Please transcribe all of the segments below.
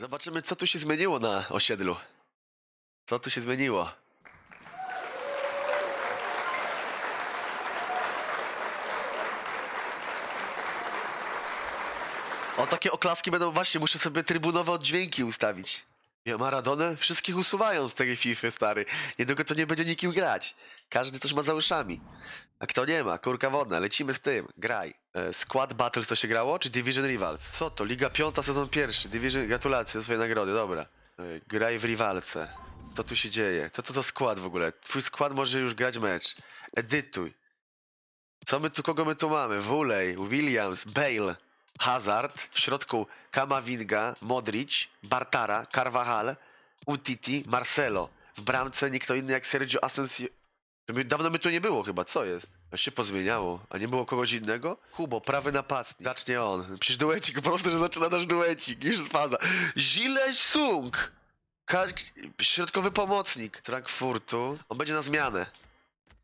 Zobaczymy, co tu się zmieniło na osiedlu. Co tu się zmieniło? O, takie oklaski będą właśnie, muszę sobie trybunowe oddźwięki ustawić. Ja Maradonę wszystkich usuwają z tej FIFA, stary. Niedługo to nie będzie nikim grać. Każdy coś ma za uszami. A kto nie ma? Kurka wodna, lecimy z tym. Graj. E, Squad Battles to się grało, czy Division Rivals? Co to? Liga piąta, sezon pierwszy. Division, gratulacje swoje nagrody, dobra. E, Graj w Rivalce. Co tu się dzieje? Co to za skład w ogóle? Twój skład może już grać mecz. Edytuj. Co my tu, kogo my tu mamy? Wulej, Williams, Bale, Hazard, w środku Kamavinga, Modric, Bartara, Carvajal, Utiti, Marcelo. W bramce nikt inny jak Sergio Asensio. My- Dawno by tu nie było chyba, co jest? Się pozmieniało, a nie było kogoś innego? Kubo, prawy napastnik. Zacznie on. Przecież duecik, po prostu, że zaczyna nasz duecik. Już faza. Zileś Sung! Ka środkowy pomocnik Frankfurtu. On będzie na zmianę.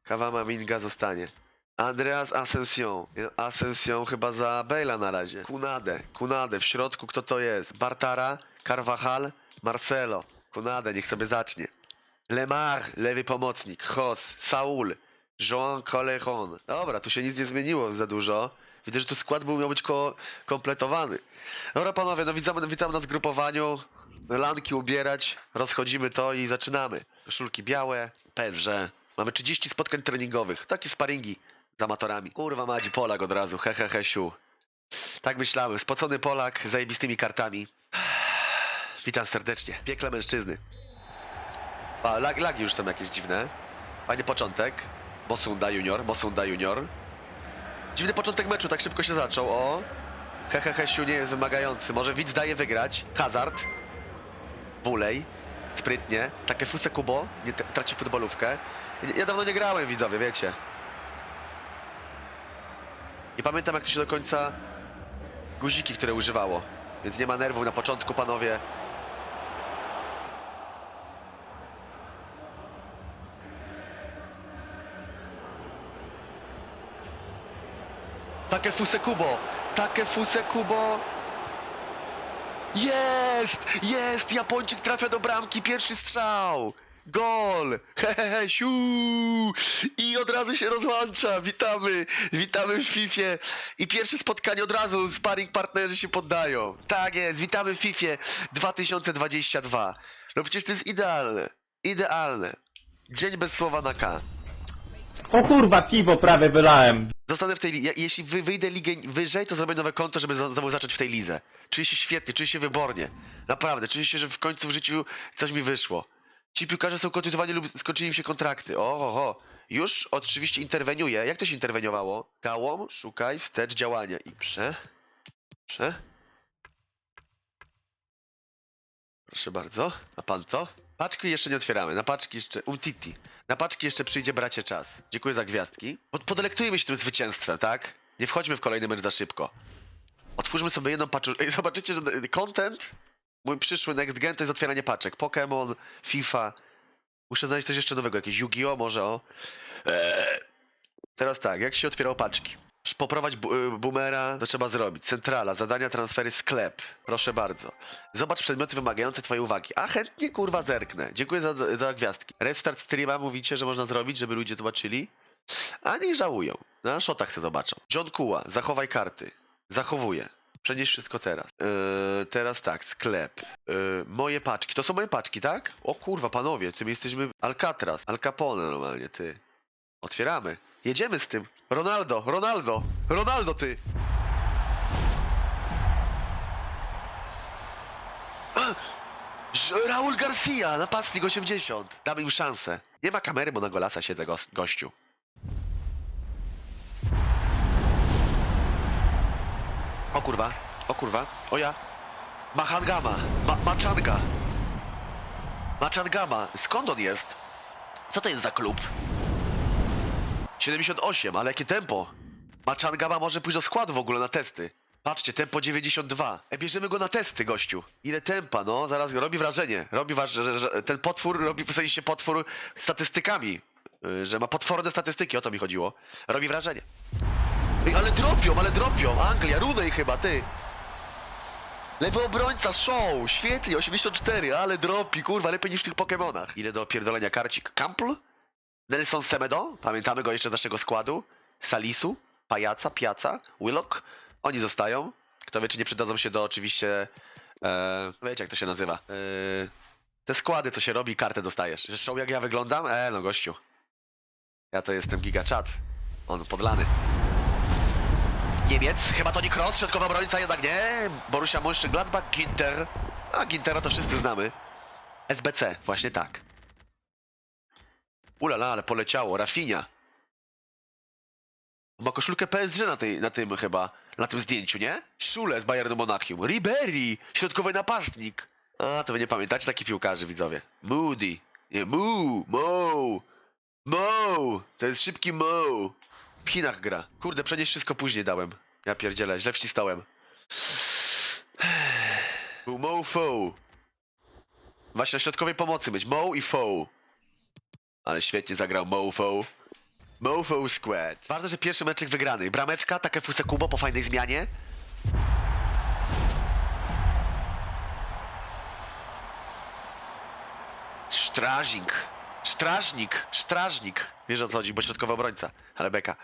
Kawama Minga zostanie. Andreas Ascension. Ascension chyba za Bale'a na razie. Kunade. Kunade. W środku kto to jest? Bartara, Carvajal, Marcelo. Kunade, niech sobie zacznie. Lemar, lewy pomocnik. Hos, Saul, Joan Coleron. Dobra, tu się nic nie zmieniło za dużo. Widzę, że tu skład był miał być ko kompletowany. Dobra panowie, no witamy, witamy na zgrupowaniu. Lanki ubierać, rozchodzimy to i zaczynamy. Koszulki białe, PSG. Mamy 30 spotkań treningowych. Takie sparingi z amatorami. Kurwa Madzi, Polak od razu, he he he siu. Tak myślałem, spocony Polak z zajebistymi kartami. Witam serdecznie. Piekle mężczyzny. A, lag, lagi już są jakieś dziwne. Fajny początek. Mosunda Junior, Mosunda Junior. Dziwny początek meczu, tak szybko się zaczął, o. Hehe, Hesiu nie jest wymagający. Może widz daje wygrać. Hazard. Bulej. Sprytnie. Takie fuse Kubo. Nie traci futbolówkę. Ja dawno nie grałem, widzowie, wiecie. Nie pamiętam, jak to się do końca guziki, które używało. Więc nie ma nerwów na początku, panowie. Takie fuse Kubo! Takie fuse Kubo! Jest! Jest! Japończyk trafia do bramki, pierwszy strzał! Gol! Hehehe, siu! I od razu się rozłącza. Witamy! Witamy w Fifie. I pierwsze spotkanie od razu, sparring partnerzy się poddają. Tak jest, witamy w Fifie 2022. No przecież to jest idealne. Idealne. Dzień bez słowa na K. O kurwa, piwo prawie wylałem. Zostanę w tej lidze. Jeśli wy, wyjdę ligę wyżej, to zrobię nowe konto, żeby znowu zacząć w tej lidze. Czuję się świetnie, czuję się wybornie. Naprawdę, czuję się, że w końcu w życiu coś mi wyszło. Ci piłkarze są kontuzjowani lub skończyli im się kontrakty. O, ho, ho. Już oczywiście interweniuję. Jak to się interweniowało? Gałą, szukaj, wstecz, działania. I prze... Prze... Proszę bardzo. A pan co? Paczki jeszcze nie otwieramy. Na paczki jeszcze... Umtiti. Na paczki jeszcze przyjdzie bracie czas. Dziękuję za gwiazdki. Pod, podelektujmy się tym zwycięstwem, tak? Nie wchodźmy w kolejny mecz za szybko. Otwórzmy sobie jedną. Ej, zobaczycie, że content, mój przyszły next gen to jest otwieranie paczek. Pokémon, FIFA. Muszę znaleźć coś jeszcze nowego. Jakieś Yu-Gi-Oh! może o. Eee. Teraz tak, jak się otwierało paczki? Poprowadź bu y, boomera, to trzeba zrobić. Centrala, zadania, transfery, sklep. Proszę bardzo. Zobacz przedmioty wymagające twojej uwagi. A chętnie kurwa zerknę. Dziękuję za, za gwiazdki. Restart streama mówicie, że można zrobić, żeby ludzie zobaczyli. A niech żałują. Na szotach se zobaczą. John Kuła, zachowaj karty. Zachowuję. Przenieś wszystko teraz. Yy, teraz tak, sklep. Yy, moje paczki. To są moje paczki, tak? O kurwa, panowie, tym jesteśmy Alcatraz. Al Capone normalnie, ty. Otwieramy. Jedziemy z tym. Ronaldo, Ronaldo, Ronaldo, ty. Raul Garcia, napastnik 80. Damy im szansę. Nie ma kamery, bo na golasa siedzę gos- gościu. O kurwa, o kurwa, o ja. Mahangama, Ma Machanga. Machangama, skąd on jest? Co to jest za klub? 78, ale jakie tempo? Machangama może pójść do składu w ogóle na testy. Patrzcie, tempo 92. E, bierzemy go na testy, gościu. Ile tempa, no, zaraz robi wrażenie. Robi waż, że, że ten potwór robi w sensie potwór statystykami. Y, Że ma potworne statystyki, o to mi chodziło. Robi wrażenie. Ej, ale dropią, ale dropią. Anglia, Runej chyba, ty. Lewy obrońca, show! Świetnie, 84, ale dropi, kurwa, lepiej niż w tych Pokemonach. Ile do opierdolenia karcik? Campbell? Nelson Semedo? Pamiętamy go jeszcze z naszego składu? Salisu? Pajaca? Piaca? Willock? Oni zostają. Kto wie, czy nie przydadzą się do oczywiście... E, wiecie, jak to się nazywa? E, te składy, co się robi, kartę dostajesz. Show, jak ja wyglądam? E, no gościu. Ja to jestem gigachat. On podlany. Niemiec, chyba to nie Cross, środkowa obrońca, jednak nie. Borussia Mönchengladbach, Ginter. A Gintera to wszyscy znamy. SBC, właśnie tak. Ulala, ale poleciało, Rafinha. Ma koszulkę PSG na, tej, na tym chyba, na tym zdjęciu, nie? Szule z Bayernu Monachium. Ribery, środkowy napastnik. A, to wy nie pamiętacie takich piłkarzy, widzowie. Moody. Nie, Mu, Mo. Mo. To jest szybki Mo. W Chinach gra. Kurde, przenieść wszystko później dałem. Ja pierdzielę, źle wcisnąłem. Był Mo Fo. Właśnie na środkowej pomocy być. Mo i Fo. Ale świetnie zagrał Mo Fo. Mofo Squad. Ważne, że pierwszy meczek wygrany. Brameczka, takie fuse kubo po fajnej zmianie. Strażnik. Strażnik. Strażnik. Wiesz o co chodzi, bo środkowy obrońca. Ale beka.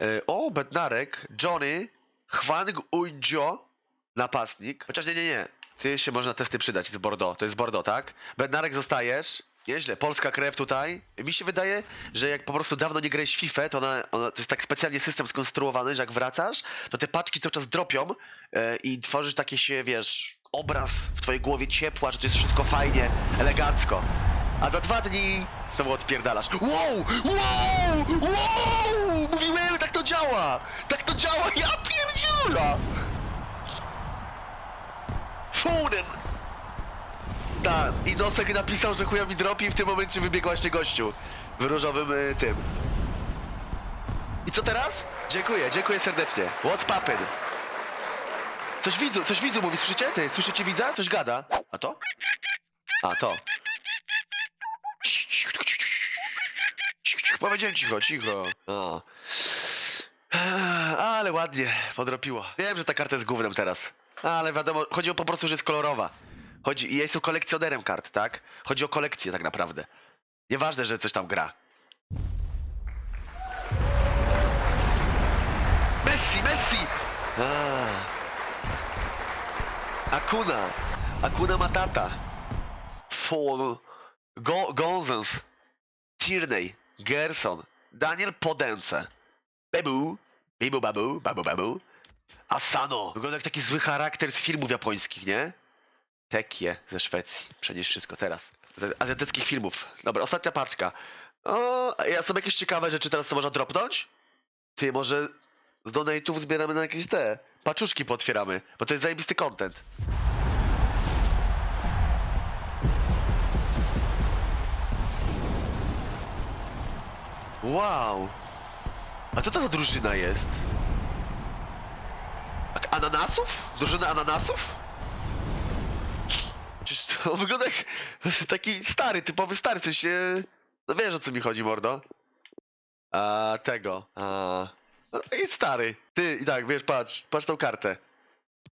E, o, Bednarek, Johnny, Hwang Ujjo, napastnik. Chociaż nie, nie, nie. Ty się można testy przydać z Bordeaux. To jest Bordeaux, tak? Bednarek zostajesz. Nieźle, polska krew tutaj. Mi się wydaje, że jak po prostu dawno nie grałeś w FIFA, to, ona, ona, to jest tak specjalnie system skonstruowany, że jak wracasz, to te paczki cały czas dropią e, i tworzysz taki się, wiesz, obraz w twojej głowie ciepła, że to jest wszystko fajnie, elegancko. A za dwa dni znowu odpierdalasz. Wow! Wow! Wow! Mówiłem, tak to działa! Tak to działa! Ja pierdziula! Foden! Tak, i Nosek napisał, że chuja mi dropi i w tym momencie wybiegł właśnie gościu w różowym y, tym. I co teraz? Dziękuję, dziękuję serdecznie. What's poppin'? Coś widzu, coś widzu mówi, słyszycie? Ty, słyszycie widza? Coś gada. A to? A, to. Powiedziałem cicho, cicho. O. Ale ładnie, podropiło. Wiem, że ta karta jest gównem teraz. Ale wiadomo, chodzi o po prostu, że jest kolorowa. Chodzi, ja jestem kolekcjonerem kart, tak? Chodzi o kolekcję tak naprawdę. Nieważne, że coś tam gra. Messi, Messi! Akuna. Akuna Matata. Fall. Go Gonzens. Tierney. Gerson. Daniel Podence. Bebu. Bibu babu, babu babu. Asano. Wygląda jak taki zły charakter z filmów japońskich, nie? Tekie ze Szwecji. Przenieś wszystko teraz. Z azjatyckich filmów. Dobra, ostatnia paczka. O, ja są jakieś ciekawe rzeczy teraz, co można dropnąć? Ty, może z donate'ów zbieramy na jakieś te paczuszki potwieramy, bo to jest zajebisty content. Wow! A co to za drużyna jest? Ananasów? Drużyna ananasów? To wygląda jak taki stary, typowy stary, w sensie... No wiesz o co mi chodzi, mordo? A tego, a... No taki stary. Ty, i tak, wiesz, patrz, patrz tą kartę.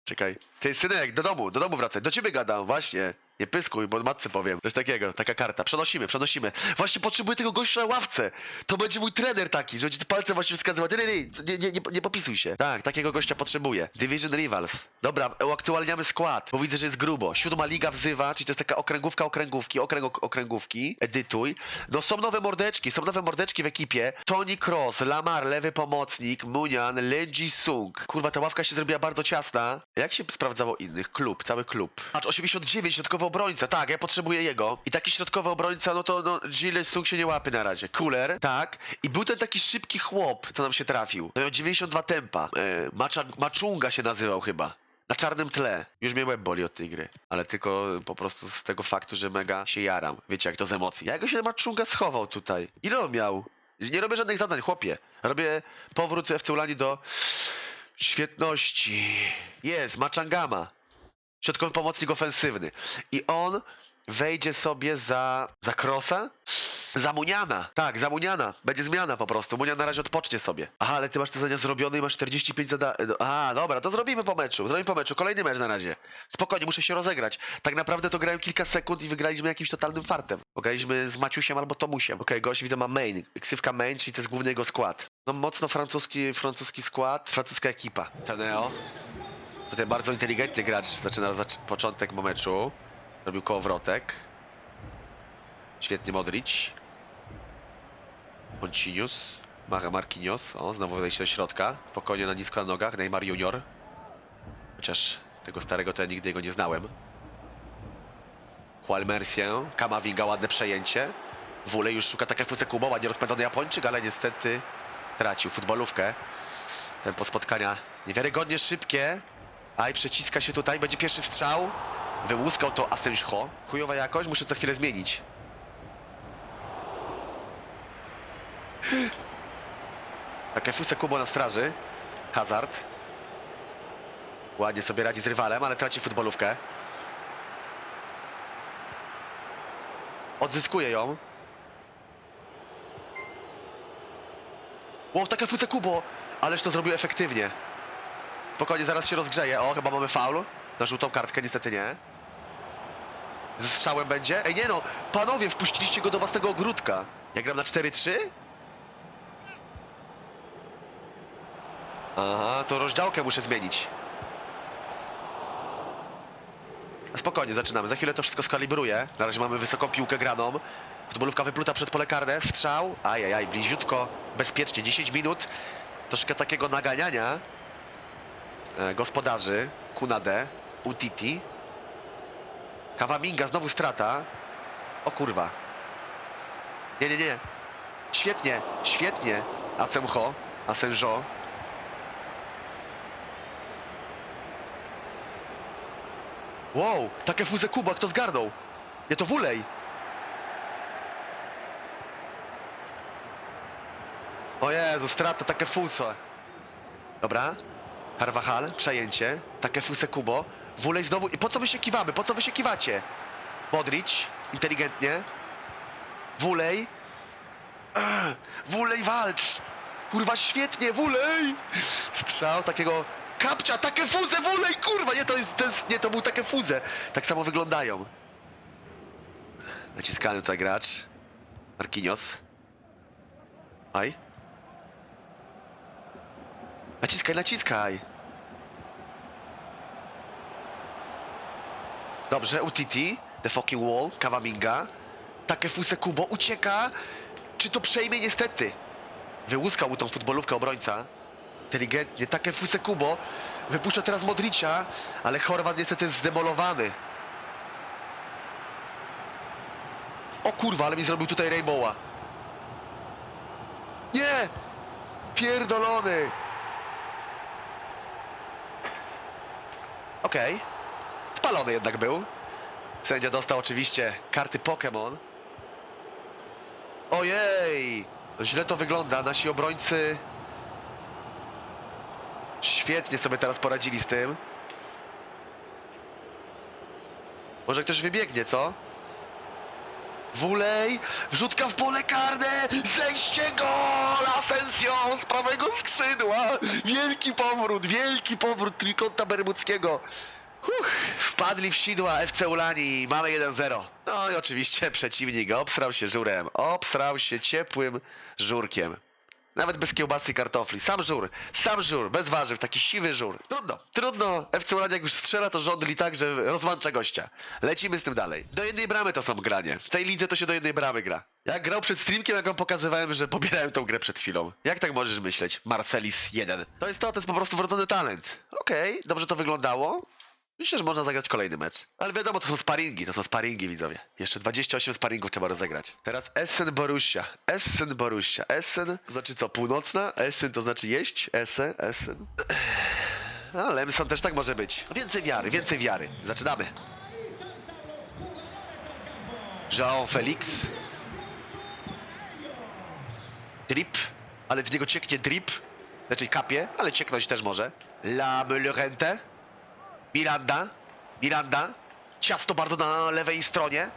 Czekaj. Ty, synek, do domu, do domu wracaj. Do ciebie gadam, właśnie. Nie pyskuj, bo matce powiem. Coś takiego, taka karta. Przenosimy, przenosimy. Właśnie potrzebuję tego gościa na ławce. To będzie mój trener taki, że będzie palce właśnie wskazywał. Nie, nie, nie, nie, nie, popisuj się. Tak, takiego gościa potrzebuję. Division Rivals. Dobra, uaktualniamy skład, bo widzę, że jest grubo. Siódma liga wzywa, czyli to jest taka okręgówka okręgówki, okręg ok- okręgówki. Edytuj. No są nowe mordeczki, są nowe mordeczki w ekipie. Tony Cross, Lamar, lewy pomocnik, Munian, Lenji Sung. Kurwa, ta ławka się zrobiła bardzo ciasna. Jak się sprawdzało innych? Klub, cały klub. Patrz, 89, środkowy obrońca, tak, ja potrzebuję jego. I taki środkowy obrońca, no to no, Gilles Sung się nie łapy na razie. Cooler, tak. I był ten taki szybki chłop, co nam się trafił. Miał 92 tempa. E, Macza, Maczunga się nazywał chyba. Na czarnym tle. Już mnie łeb boli od tej gry. Ale tylko po prostu z tego faktu, że mega się jaram. Wiecie, jak to z emocji. Jak go się Maczunga schował tutaj? Ile on miał? Nie robię żadnych zadań, chłopie. Robię powrót FC Ulani do świetności. Jest, Maczangama. Środkowy pomocnik ofensywny. I on wejdzie sobie za... za Krosa? Za Muniana. Tak, za Muniana. Będzie zmiana po prostu. Munian na razie odpocznie sobie. Aha, ale ty masz te zadania zrobione i masz 45 zadań. A, dobra, to zrobimy po meczu. Zrobimy po meczu. Kolejny mecz na razie. Spokojnie, muszę się rozegrać. Tak naprawdę to grałem kilka sekund i wygraliśmy jakimś totalnym fartem. Bo graliśmy z Maciusiem albo Tomusiem. Okej, gość widzę ma main. Ksywka main, czyli to jest główny jego skład. No mocno francuski, francuski skład, francuska ekipa. Teneo. Tutaj bardzo inteligentny gracz zaczyna zac początek meczu. Robił kołowrotek. Świetnie Modric. Poncinius. Mar Marquinhos. O, znowu wejście do środka. Spokojnie na nisko na nogach. Neymar Junior. Chociaż tego starego to ja nigdy go nie znałem. Juan Mercier. Kamavinga, ładne przejęcie. Wule już szuka Takefuse Kubo, ładnie rozpędzony Japończyk, ale niestety tracił futbolówkę. Tempo spotkania niewiarygodnie szybkie. Aj, przeciska się tutaj, będzie pierwszy strzał. Wyłuskał to Asenjo. Chujowa jakość, muszę to chwilę zmienić. Takefuse Kubo na straży. Hazard. Ładnie sobie radzi z rywalem, ale traci futbolówkę. Odzyskuje ją. Wow, Takefuse Kubo! Ależ to zrobił efektywnie. Spokojnie, zaraz się rozgrzeje. O, chyba mamy faul. Na żółtą kartkę, niestety nie. Ze strzałem będzie? Ej, nie no! Panowie, wpuściliście go do własnego ogródka. Ja gram na 4-3? Aha, to rozdziałkę muszę zmienić. Spokojnie, zaczynamy. Za chwilę to wszystko skalibruję. Na razie mamy wysoką piłkę graną. Futbolówka wypluta przed pole karne. Strzał. Ajajaj, bliziutko. Bezpiecznie. 10 minut. Troszkę takiego naganiania e, gospodarzy. Kunade. Utiti. Kawaminga, znowu strata. O kurwa. Nie, nie, nie. Świetnie, świetnie. Asemho. Asenjo. Wow, takie fuzę Kuba, kto zgarnął? Nie, to Wulej. O Jezu, strata, takie fuse. Dobra. Carvajal, przejęcie. Takie fuse Kubo. Wulej znowu. Po co wy się kiwamy? Po co wy się kiwacie? Modric, inteligentnie. Wulej. Wulej walcz! Kurwa, świetnie, Wulej! Strzał takiego kapcia, takie fuzę, Wulej, kurwa! Nie, to jest, to jest, nie, to był takie fuzę. Tak samo wyglądają. Naciskany tutaj gracz. Marquinhos. Aj. Naciskaj, naciskaj. Dobrze, Utiti. The fucking wall. Kawaminga. Takefuse Kubo ucieka. Czy to przejmie? Niestety. Wyłuskał mu tą futbolówkę obrońca. Inteligentnie. Takefuse Kubo. Wypuszcza teraz Modricia, ale Chorwat niestety jest zdemolowany. O kurwa, ale mi zrobił tutaj Rainbowa. Nie! Pierdolony! Okej. Spalony jednak był. Sędzia dostał oczywiście karty Pokémon. Ojej! Źle to wygląda. Nasi obrońcy świetnie sobie teraz poradzili z tym. Może ktoś wybiegnie, co? Wulej, wrzutka w pole karne, zejście gol, Asensio z prawego skrzydła, wielki powrót, wielki powrót trójkąta bermudzkiego. Huch, wpadli w sidła FC Ulani, mamy 1-0. No i oczywiście przeciwnik obsrał się żurem, obsrał się ciepłym żurkiem. Nawet bez kiełbasy i kartofli. Sam żur, sam żur, bez warzyw, taki siwy żur. Trudno, trudno. FC Urania jak już strzela, to żądli tak, że rozłącza gościa. Lecimy z tym dalej. Do jednej bramy to są granie. W tej lidze to się do jednej bramy gra. Jak grał przed streamkiem, jak wam pokazywałem, że pobierałem tą grę przed chwilą. Jak tak możesz myśleć? Marcelis 1. To jest to, to jest po prostu wrodzony talent. Okej, dobrze to wyglądało. Myślę, że można zagrać kolejny mecz. Ale wiadomo, to są sparingi, to są sparingi, widzowie. Jeszcze 28 sparingów trzeba rozegrać. Teraz Essen Borussia. Essen Borussia. Essen to znaczy co? Północna? Essen to znaczy jeść? Essen, Essen. A, Lemson też tak może być. Więcej wiary, więcej wiary. Zaczynamy. João Felix. Drip. Ale z niego cieknie drip. Znaczy kapie, ale cieknąć też może. La Mullerente. Miranda. Miranda. Ciasto bardzo na lewej stronie.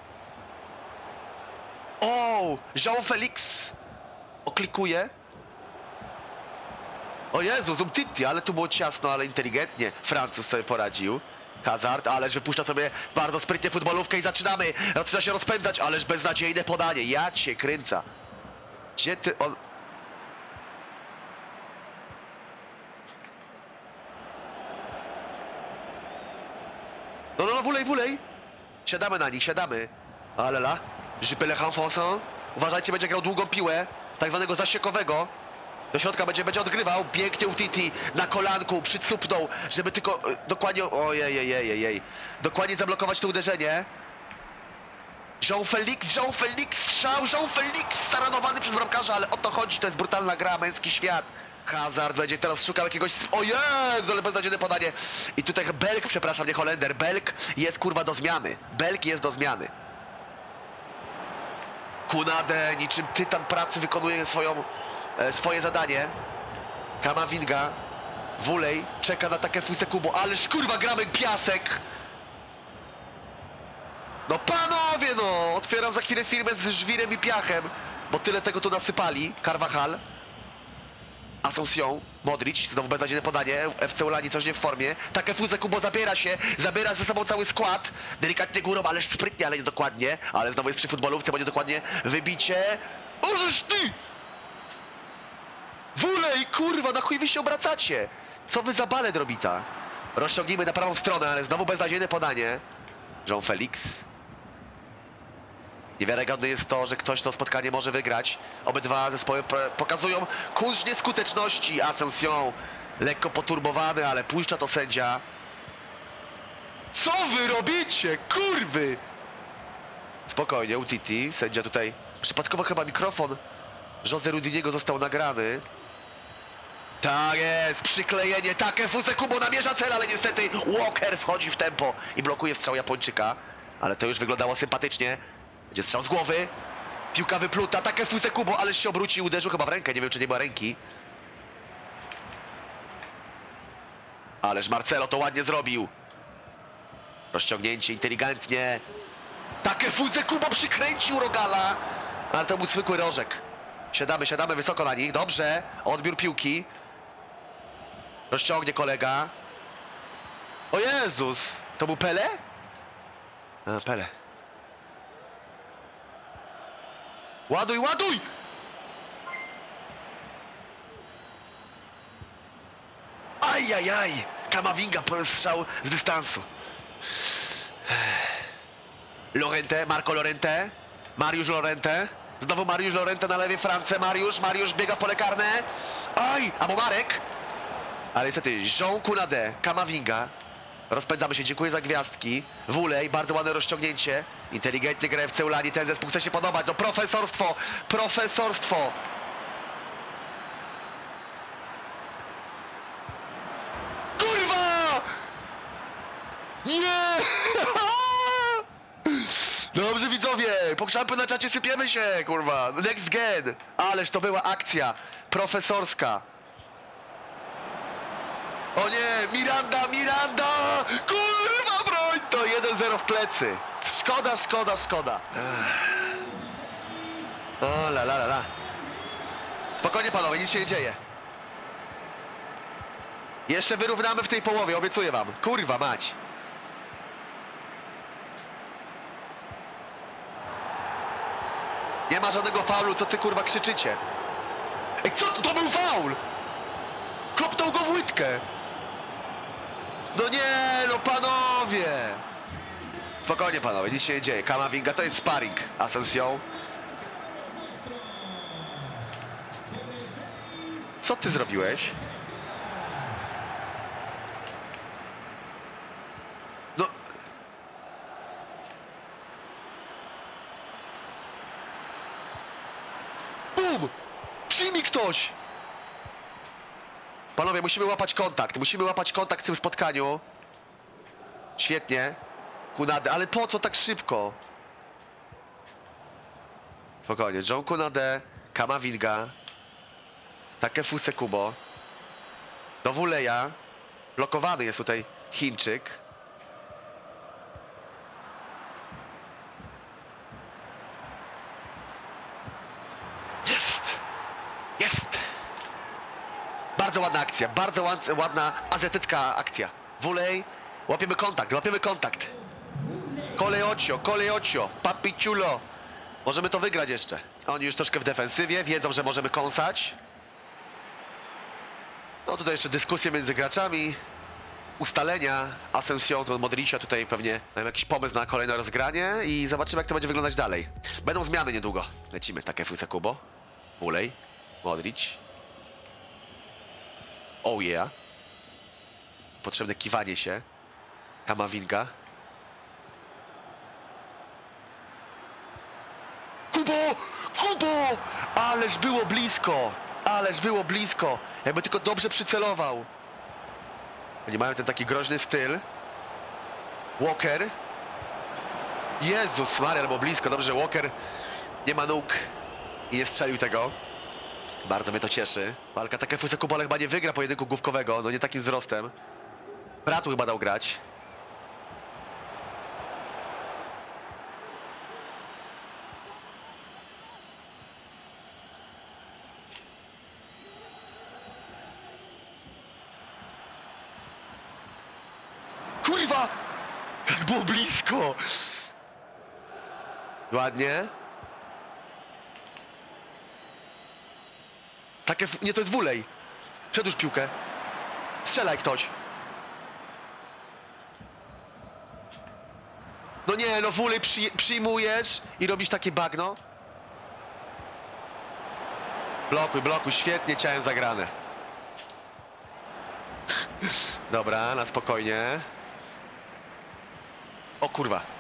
O! Jean Felix! Oklikuje. O Jezu, Umtiti, ale tu było ciasno, ale inteligentnie. Francuz sobie poradził. Hazard, ależ wypuszcza sobie bardzo sprytnie futbolówkę i zaczynamy. Zaczyna się rozpędzać, ależ beznadziejne podanie. Ja cię kręca. Gdzie ty on... No, no, no, wulej, wulej. Siadamy na nich, siadamy. Alela. Żypele Hanfonson. Uważajcie, będzie grał długą piłę. Tak zwanego zasiekowego. Do środka będzie, będzie odgrywał. Pięknie Utiti na kolanku, przycupnął, żeby tylko e, dokładnie... Ojej, Dokładnie zablokować to uderzenie. Jean Felix, Jean Felix, strzał, Jean Felix, staranowany przez bramkarza, ale o to chodzi, to jest brutalna gra, męski świat. Hazard będzie teraz szukał jakiegoś... O Jezu, ale beznadziejne podanie. I tutaj Belk, przepraszam, nie Holender, Belk jest kurwa do zmiany. Belk jest do zmiany. Kunade niczym tytan pracy wykonuje swoją, e, swoje zadanie. Kamavinga, Wulej czeka na takie Fusekubo, ależ kurwa gramy piasek! No panowie no! Otwieram za chwilę firmę z żwirem i piachem, bo tyle tego tu nasypali. Carvajal, Asuncion, Modric, znowu beznadziejne podanie, FC Ulani coś nie w formie. Takie Fusekubo zabiera się, zabiera ze sobą cały skład. Delikatnie górą, ależ sprytnie, ale niedokładnie. Ale znowu jest przy futbolówce, bo niedokładnie wybicie. Ożeż ty! Wulej, kurwa, na chuj wy się obracacie? Co wy za balet robita? Rozciągnijmy na prawą stronę, ale znowu beznadziejne podanie. Jean Felix. Niewiarygodne jest to, że ktoś to spotkanie może wygrać. Obydwa zespoły pokazują kurz nieskuteczności. Ascension lekko poturbowany, ale puszcza to sędzia. Co wy robicie, kurwy? Spokojnie, Utiti, sędzia tutaj. Przypadkowo chyba mikrofon Jose Rudiniego został nagrany. Tak jest, przyklejenie, takie Fusekubo namierza cel, ale niestety Walker wchodzi w tempo i blokuje strzał Japończyka. Ale to już wyglądało sympatycznie. Będzie strzał z głowy. Piłka wypluta, takie Fusekubo, ale się obróci i uderzył chyba w rękę, nie wiem czy nie była ręki. Ależ Marcelo to ładnie zrobił. Rozciągnięcie inteligentnie. Takie Fusekubo przykręcił Rogala. Ale to był zwykły rożek. Siadamy, siadamy wysoko na nich. Dobrze. Odbiór piłki. Rozciągnie kolega. O Jezus! To był Pele? A, Pele. Ładuj, ładuj! Ajajaj! Kamavinga po strzał z dystansu. Lorente, Marco Lorente. Mariusz Lorente. Znowu Mariusz Lorente na lewej France. Mariusz, Mariusz biega pole karne. Aj! Albo Marek. Ale niestety Jean Kunade, Kamavinga. Rozpędzamy się, dziękuję za gwiazdki. Wulej, bardzo ładne rozciągnięcie. Inteligentnie gra w Ceulani, ten zespół chce się podobać. No profesorstwo, profesorstwo. Kurwa! Nie! Dobrze widzowie, po krzampy na czacie sypiemy się, kurwa. Next gen. Ależ to była akcja profesorska. O nie, Miranda, Miranda! Kurwa broń! To 1-0 w plecy. Szkoda, szkoda, szkoda. O la la la la. Spokojnie panowie, nic się nie dzieje. Jeszcze wyrównamy w tej połowie, obiecuję wam. Kurwa mać. Nie ma żadnego faulu, co ty kurwa krzyczycie? Ej, co to, to był faul? Kopnął go w łydkę. No nie, no panowie! Spokojnie panowie, nic się nie dzieje. Kamavinga to jest sparring. Ascension. Co ty zrobiłeś? No... Bum! Przyjmij ktoś! Panowie, musimy łapać kontakt. Musimy łapać kontakt w tym spotkaniu. Świetnie. Kunade, ale po co tak szybko? Spokojnie. John Kunade, Kamavinga, Takefuse Kubo. Do Wuleja. Blokowany jest tutaj Chińczyk. ładna akcja, bardzo ład- ładna azjatycka akcja. Wulej, łapiemy kontakt, łapiemy kontakt. Kolejocio, kolejocio, papiciulo. Możemy to wygrać jeszcze. Oni już troszkę w defensywie, wiedzą, że możemy kąsać. No tutaj jeszcze dyskusje między graczami, ustalenia. Asensio, to Modricia tutaj pewnie mają jakiś pomysł na kolejne rozgranie i zobaczymy jak to będzie wyglądać dalej. Będą zmiany niedługo. Lecimy, takie Fusa Kubo. Mulej, Modric. Oh yeah. Potrzebne kiwanie się. Kamavinga. Kubo! Kubo! Ależ było blisko! Ależ było blisko! Jakby tylko dobrze przycelował. Oni mają ten taki groźny styl. Walker. Jezus Maria, albo blisko. Dobrze, Walker nie ma nóg i nie strzelił tego. Bardzo mnie to cieszy. Walka Takefusa Kubo ale chyba nie wygra pojedynku główkowego, no nie takim wzrostem. Bratu chyba dał grać. Kurwa! Jak było blisko! Ładnie. Takie... Nie, to jest Wulej. Przedłuż piłkę. Strzelaj ktoś. No nie, no Wulej przyj przyjmujesz i robisz takie bagno. Blokuj, blokuj, świetnie ciałem zagrane. Dobra, na spokojnie. O kurwa.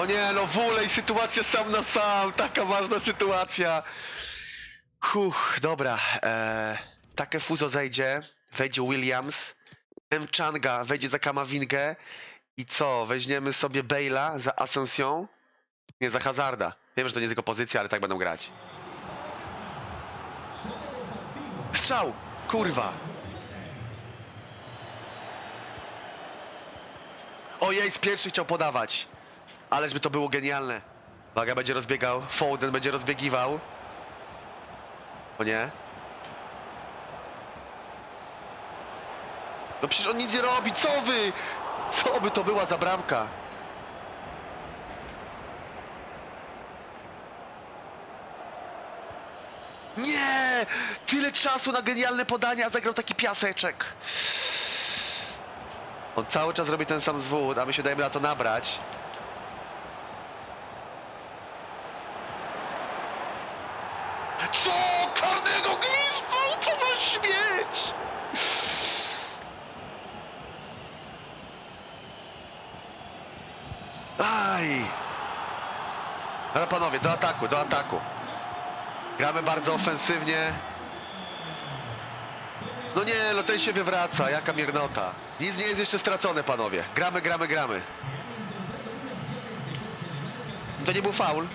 O nie, no Wulej, sytuacja sam na sam, taka ważna sytuacja. Huch, dobra. E, takie Fuzo zejdzie, wejdzie Williams, Mchanga wejdzie za Kamawingę i co, weźmiemy sobie Bale'a za Ascension? Nie, za Hazarda. Wiem, że to nie jest jego pozycja, ale tak będą grać. Strzał! Kurwa! Ojej, z pierwszy chciał podawać. Ależ by to było genialne. Uwaga, będzie rozbiegał. Foden będzie rozbiegiwał. O nie? No przecież on nic nie robi. Co wy? Co by to była za bramka? Nie! Tyle czasu na genialne podanie, a zagrał taki piaseczek. On cały czas robi ten sam zwód, a my się dajemy na to nabrać. Co? Karnego gwizdnął? Co za śmieć! Aj! Ale panowie, do ataku, do ataku. Gramy bardzo ofensywnie. No nie, ten się wywraca, jaka miernota. Nic nie jest jeszcze stracone, panowie. Gramy, gramy, gramy. To nie był faul.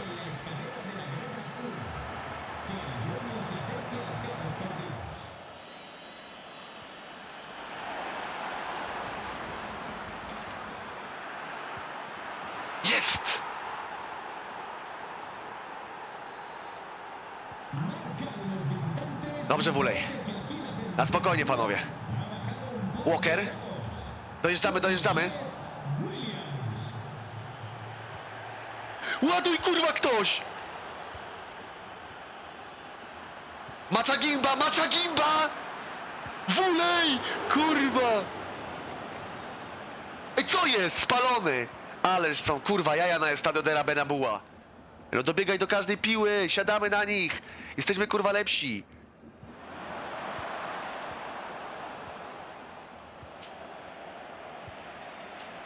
Jest! Dobrze, Wulej. Na spokojnie, panowie. Walker. Dojeżdżamy, dojeżdżamy. Ładuj, kurwa, ktoś! Macza gimba, macza gimba! Wulej! Kurwa! Ej, co jest? Spalony! Ależ są, kurwa, jaja na Estadio de la Benabua. No dobiegaj do każdej piły, siadamy na nich. Jesteśmy, kurwa, lepsi.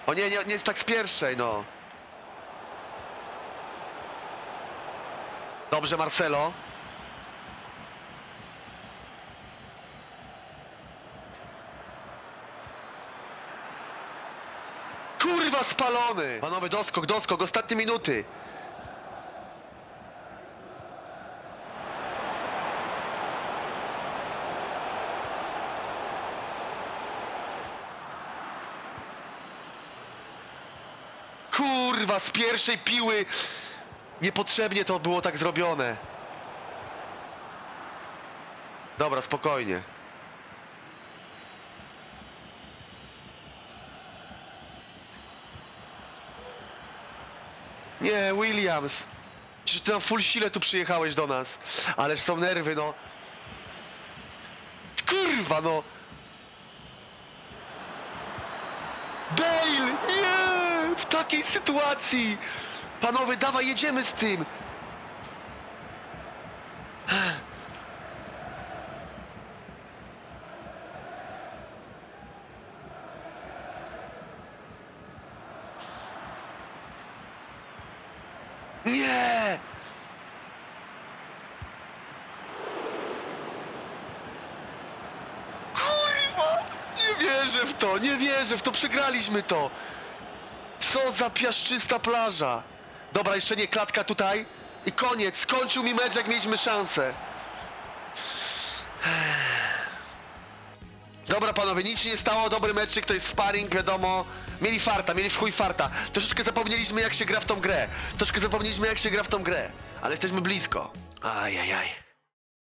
O nie, nie, nie jest tak z pierwszej, no. Dobrze, Marcelo. Kurwa spalony! Panowie, doskok, doskok, ostatnie minuty. Kurwa, z pierwszej piły niepotrzebnie to było tak zrobione. Dobra, spokojnie. Nie, Williams. Czy ty na full sile tu przyjechałeś do nas? Ależ są nerwy, no. Kurwa, no. Bale! Takiej sytuacji! Panowie, dawaj, jedziemy z tym! Nie! Kurwa! Nie wierzę w to, nie wierzę w to, przegraliśmy to! Co za piaszczysta plaża! Dobra, jeszcze nie, klatka tutaj i koniec, skończył mi mecz, jak mieliśmy szansę. Dobra panowie, nic się nie stało, dobry meczyk, to jest sparring, wiadomo. Mieli farta, mieli w chuj farta. Troszeczkę zapomnieliśmy jak się gra w tą grę. Troszeczkę zapomnieliśmy jak się gra w tą grę. Ale jesteśmy blisko. Ajajaj.